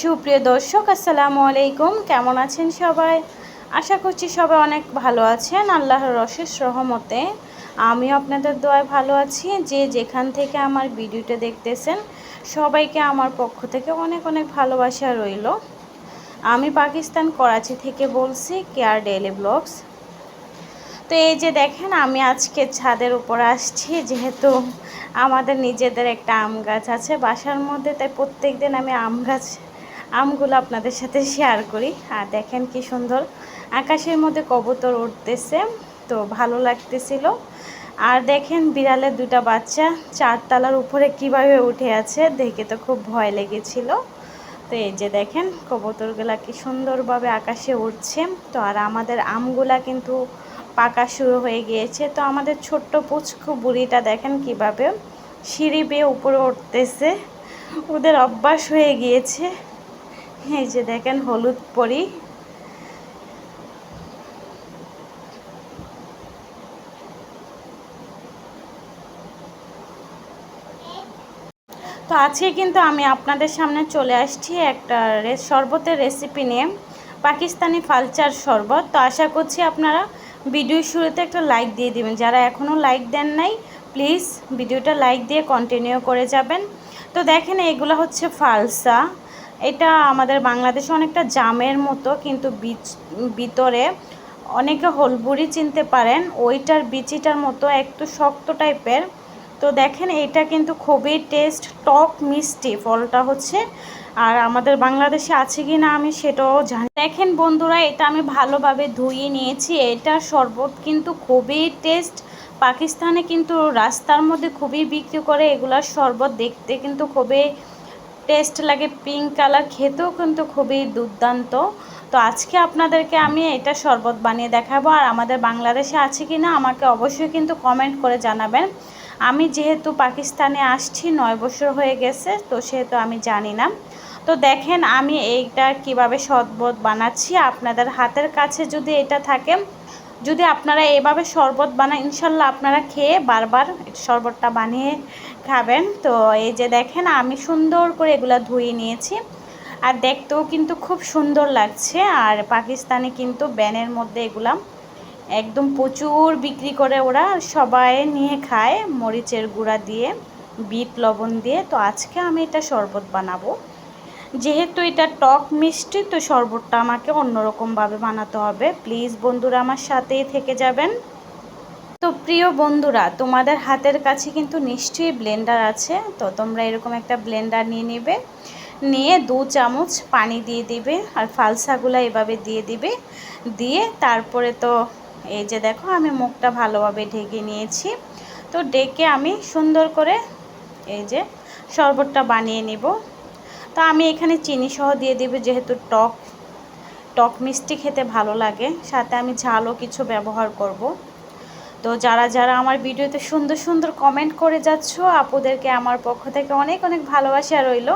সুপ্রিয় দর্শক, আসসালামু আলাইকুম। কেমন আছেন সবাই? আশা করছি সবাই অনেক ভালো আছেন। আল্লাহর অশেষ রহমতে আমিও আপনাদের দোয়ায় ভালো আছি। যে যেখান থেকে আমার ভিডিওটা দেখতেছেন, সবাইকে আমার পক্ষ থেকে অনেক অনেক ভালোবাসা রইল। আমি পাকিস্তান করাচি থেকে বলছি, কেয়ার ডেইলি ব্লগস। তো এই যে দেখেন, আমি আজকে ছাদের উপর আসছি, যেহেতু আমাদের নিজেদের একটা আম গাছ আছে বাসার মধ্যে, তাই প্রত্যেক দিন আমি আম গাছ আমগুলো আপনাদের সাথে শেয়ার করি। আর দেখেন কি সুন্দর আকাশের মধ্যে কবুতর উঠতেছে, তো ভালো লাগতেছিল। আর দেখেন বিড়ালের দুটা বাচ্চা, চারতলার উপরে কীভাবে উঠে আছে, দেখে তো খুব ভয় লেগেছিল। তো এই যে দেখেন কবুতরগুলা কি সুন্দরভাবে আকাশে উঠছে। তো আর আমাদের আমগুলা কিন্তু পাকা শুরু হয়ে গিয়েছে। তো আমাদের ছোট্ট পুচকু বুড়িটা দেখেন কীভাবে সিঁড়ি বেয়ে উপরে উঠতেছে। ওদের অভ্যাস হয়ে গিয়েছে। এই যে দেখেন হলুদ পরি। তো আজকে কিন্তু আমি আপনাদের সামনে চলে আসছি একটা শরবতের রেসিপি নিয়ে, পাকিস্তানি ফালচার শরবত। তো আশা করছি আপনারা ভিডিওর শুরুতে একটা লাইক দিয়ে দিবেন। যারা এখনও লাইক দেন নাই প্লিজ ভিডিওটা লাইক দিয়ে কন্টিনিউ করে যাবেন। তো দেখেন এগুলো হচ্ছে ফালসা। এটা আমাদের বাংলাদেশে অনেকটা জামের মতো, কিন্তু বীজ ভিতরে অনেকে হলবুড়ি চিনতে পারেন। ওইটার বিচিটার মতো একটু শক্ত টাইপের। তো দেখেন, এটা কিন্তু খুবই টেস্ট টক, মিষ্টি ফলটা হচ্ছে। আর আমাদের বাংলাদেশে আছে কি না আমি সেটাও জানি দেখেন বন্ধুরা, এটা আমি ভালোভাবে ধুয়ে নিয়েছি। এটা শরবত কিন্তু খুবই টেস্ট পাকিস্তানে কিন্তু রাস্তার মধ্যে খুবই বিক্রি করে এগুলার শরবত। দেখতে কিন্তু খুবই টেস্ট লাগে পিঙ্ক কালার, খেতেও কিন্তু খুবই দুর্দান্ত। তো আজকে আপনাদেরকে আমি এটা শরবত বানিয়ে দেখাবো। আর আমাদের বাংলাদেশে আছে কি না আমাকে অবশ্যই কিন্তু কমেন্ট করে জানাবেন। আমি যেহেতু পাকিস্তানে আসছি, নয় বছর হয়ে গেছে, তো সেহেতু আমি জানি না। তো দেখেন আমি এইটা কীভাবে শরবত বানাচ্ছি। আপনাদের হাতের কাছে যদি এটা থাকে যদি আপনারা এভাবে শরবত বানান, ইনশাল্লাহ আপনারা খেয়ে বারবার শরবতটা বানিয়ে খাবেন। তো এই যে দেখেন, আমি সুন্দর করে এগুলো ধুয়ে নিয়েছি। আর দেখতেও কিন্তু খুব সুন্দর লাগছে। আর পাকিস্তানে কিন্তু ব্যানের মধ্যে এগুলা একদম প্রচুর বিক্রি করে ওরা সবাই নিয়ে খায় মরিচের গুঁড়া দিয়ে, বিট লবণ দিয়ে। তো আজকে আমি এটা শরবত বানাবো। যেহেতু এটা টক মিষ্টি, তো শরবতটা আমাকে অন্যরকমভাবে বানাতে হবে। প্লিজ বন্ধুরা আমার সাথেই থেকে যাবেন। তো প্রিয় বন্ধুরা, তোমাদের হাতের কাছে কিন্তু নিশ্চয়ই ব্লেন্ডার আছে। তো তোমরা এরকম একটা ব্লেন্ডার নিয়ে নেবে। নিয়ে দু চামচ পানি দিয়ে দিবে আর ফালসাগুলো এভাবে দিয়ে দিবে। দিয়ে তারপরে তো এই যে দেখো, আমি মুখটা ভালোভাবে ঢেকে নিয়েছি। তো ডেকে আমি সুন্দর করে এই যে শরবতটা বানিয়ে নিব। তো আমি এখানে চিনি সহ দিয়ে দিব যেহেতু টক। টক মিষ্টি খেতে ভালো লাগে, সাথে আমি ঝালও কিছু ব্যবহার করব। তো যারা যারা আমার ভিডিওতে সুন্দর সুন্দর কমেন্ট করে যাচ্ছ, আপুদেরকে আমার পক্ষ থেকে অনেক অনেক ভালোবাসা রইল।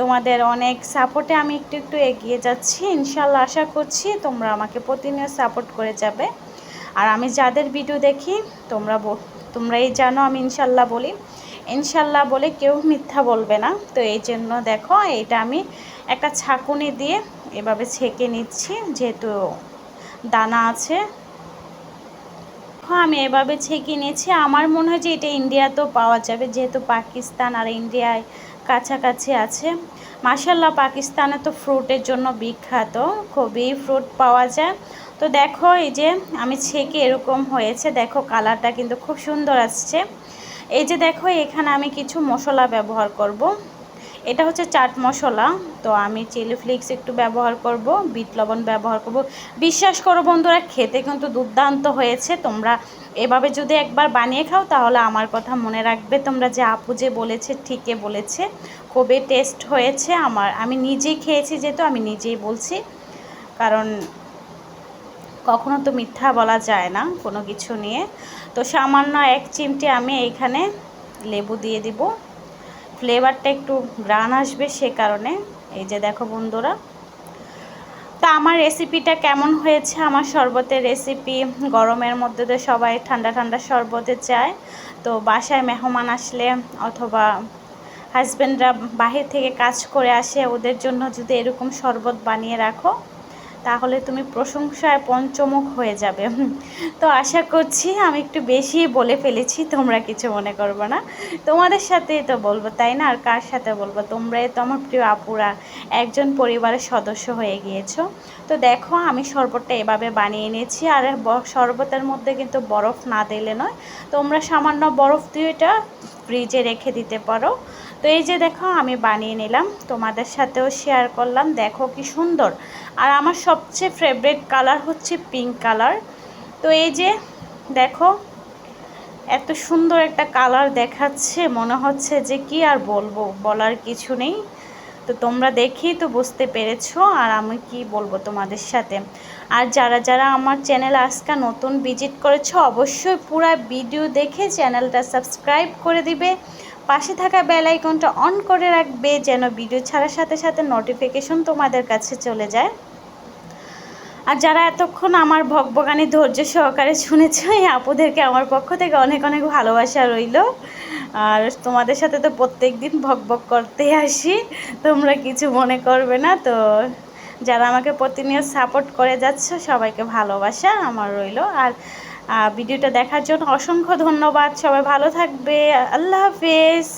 তোমাদের অনেক সাপোর্টে আমি একটু একটু এগিয়ে যাচ্ছি। ইনশাল্লাহ আশা করছি তোমরা আমাকে প্রতিনিয়ত সাপোর্ট করে যাবে। আর আমি যাদের ভিডিও দেখি, তোমরা তোমরা এই জানো, আমি ইনশাল্লাহ বলি। ইনশাল্লাহ বলে কেউ মিথ্যা বলবে না। তো এই জন্য দেখো এটা আমি একটা ছাকুনি দিয়ে এভাবে ছেঁকে নিচ্ছি, যেহেতু দানা আছে। আমি এভাবে ছেঁকে নিয়েছি আমার মনে হয় যে এটা ইন্ডিয়াতেও পাওয়া যাবে, যেহেতু পাকিস্তান আর ইন্ডিয়ায় কাছাকাছি আছে। মাসাল্লাহ পাকিস্তানে তো ফ্রুটের জন্য বিখ্যাত, খুবই ফ্রুট পাওয়া যায় তো দেখো, এই যে আমি ছেঁকে এরকম হয়েছে, দেখো কালারটা কিন্তু খুব সুন্দর আসছে এই যে দেখো, এখানে আমি কিছু মশলা ব্যবহার করব। এটা হচ্ছে চাট মশলা। তো আমি চিলি ফ্লিক্স একটু ব্যবহার করব, বিট লবণ ব্যবহার করব। বিশ্বাস করো বন্ধুরা, খেতে কিন্তু দুর্দান্ত হয়েছে। তোমরা এভাবে যদি একবার বানিয়ে খাও, তাহলে আমার কথা মনে রাখবে। তোমরা যে আপু যে বলেছে, ঠিকই বলেছে। খুবই টেস্ট হয়েছে আমার। আমি নিজেই খেয়েছি যেহেতু, আমি নিজেই বলছি। কারণ কখনো তো মিথ্যা বলা যায় না কোনো কিছু নিয়ে। তো সামান্য এক চিমটি আমি এইখানে লেবু দিয়ে দিব। ফ্লেভারটা একটু গ্রান আসবে সে কারণে। এই যে দেখো বন্ধুরা। তা আমার রেসিপিটা কেমন হয়েছে? আমার শরবতের রেসিপি। গরমের মধ্যে তো সবাই ঠান্ডা ঠান্ডা শরবতে চায়। তো বাসায় মেহমান আসলে অথবা হাজব্যান্ডরা বাহির থেকে কাজ করে আসে, ওদের জন্য যদি এরকম শরবত বানিয়ে রাখো তাহলে তুমি প্রশংসায় পঞ্চমুখ হয়ে যাবে। তো আশা করছি আমি একটু বেশি বলে ফেলেছি, তোমরা কিছু মনে করবে না। তোমাদের সাথেই তো বলব, তাই না? আর কার সাথে বলব? তোমরাই তো আমার প্রিয় আপুরা। একজন পরিবারের সদস্য হয়ে গিয়েছো। তো দেখো, আমি শরবতটা এভাবে বানিয়ে নিয়েছি। আর শরবতের মধ্যে কিন্তু বরফ না দিলে নয়। তোমরা সামান্য বরফ দিয়ে এটা ফ্রিজে রেখে দিতে পারো। তো এই যে দেখো, আমি বানিয়ে নিলাম। তোমাদের সাথেও শেয়ার করলাম। দেখো কি সুন্দর। আর আমার সবচেয়ে ফেভারিট কালার হচ্ছে পিঙ্ক কালার তো এই যে দেখো, এত সুন্দর একটা কালার দেখাচ্ছে। মনে হচ্ছে যে কি আর বলব, বলার কিছু নেই। তো তোমরা দেখেই তো বুঝতে পেরেছ আর আমি কি বলব তোমাদের সাথে। আর যারা যারা আমার চ্যানেল আজকে নতুন ভিজিট করেছ, অবশ্যই পুরো ভিডিও দেখে চ্যানেলটা সাবস্ক্রাইব করে দিবে। পাশে থাকা বেল আইকনটা অন করে রাখবে যেন ভিডিও ছাড়ার সাথে সাথে নোটিফিকেশন তোমাদের কাছে চলে যায়। আর যারা এতক্ষণ আমার ভগবগানি ধৈর্য সহকারে শুনেছো, এই আপুদেরকে আমার পক্ষ থেকে অনেক অনেক ভালোবাসা রইল। আর তোমাদের সাথে তো প্রত্যেক দিন ভক করতে আসি, তোমরা কিছু মনে করবে না। তো যারা আমাকে প্রতিনিয়ত সাপোর্ট করে যাচ্ছ, সবাইকে ভালোবাসা আমার রইল। আর ভিডিওটা দেখার জন্য অসংখ্য ধন্যবাদ। সবাই ভালো থাকবে। আল্লাহ হাফেজ।